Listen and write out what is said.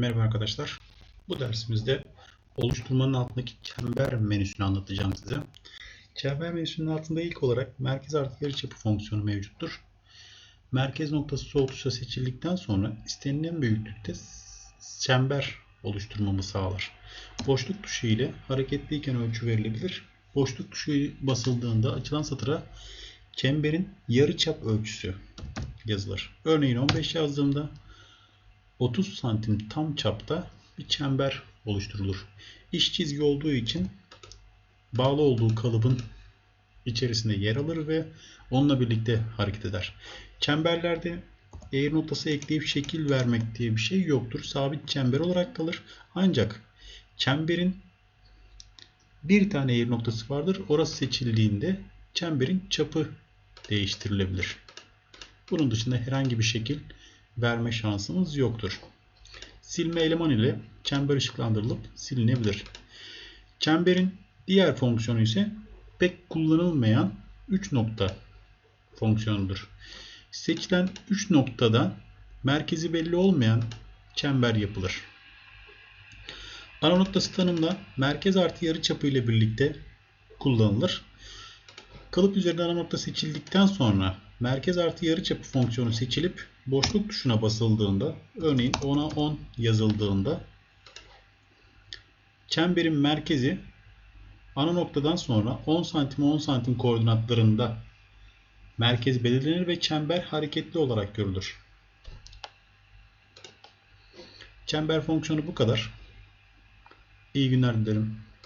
Merhaba arkadaşlar. Bu dersimizde oluşturmanın altındaki çember menüsünü anlatacağım size. Çember menüsünün altında ilk olarak merkez artı yarıçapı fonksiyonu mevcuttur. Merkez noktası sol tuşa seçildikten sonra istenilen büyüklükte çember oluşturmamı sağlar. Boşluk tuşu ile hareketliyken ölçü verilebilir. Boşluk tuşu basıldığında açılan satıra çemberin yarıçap ölçüsü yazılır. Örneğin 15 yazdığımda 30 santim tam çapta bir çember oluşturulur. İş çizgi olduğu için bağlı olduğu kalıbın içerisinde yer alır ve onunla birlikte hareket eder. Çemberlerde eğri noktası ekleyip şekil vermek diye bir şey yoktur. Sabit çember olarak kalır. Ancak çemberin bir tane eğri noktası vardır. Orası seçildiğinde çemberin çapı değiştirilebilir. Bunun dışında herhangi bir şekil verme şansımız yoktur. Silme eleman ile çember ışıklandırılıp silinebilir. Çemberin diğer fonksiyonu ise pek kullanılmayan 3 nokta fonksiyonudur. Seçilen 3 noktada merkezi belli olmayan çember yapılır. Ana noktası tanımla merkez artı yarıçapı ile birlikte kullanılır. Kalıp üzerinde ana nokta seçildikten sonra merkez artı yarıçapı fonksiyonu seçilip boşluk tuşuna basıldığında örneğin 10'a 10 yazıldığında çemberin merkezi ana noktadan sonra 10 santim 10 santim koordinatlarında merkez belirlenir ve çember hareketli olarak görülür. Çember fonksiyonu bu kadar. İyi günler dilerim.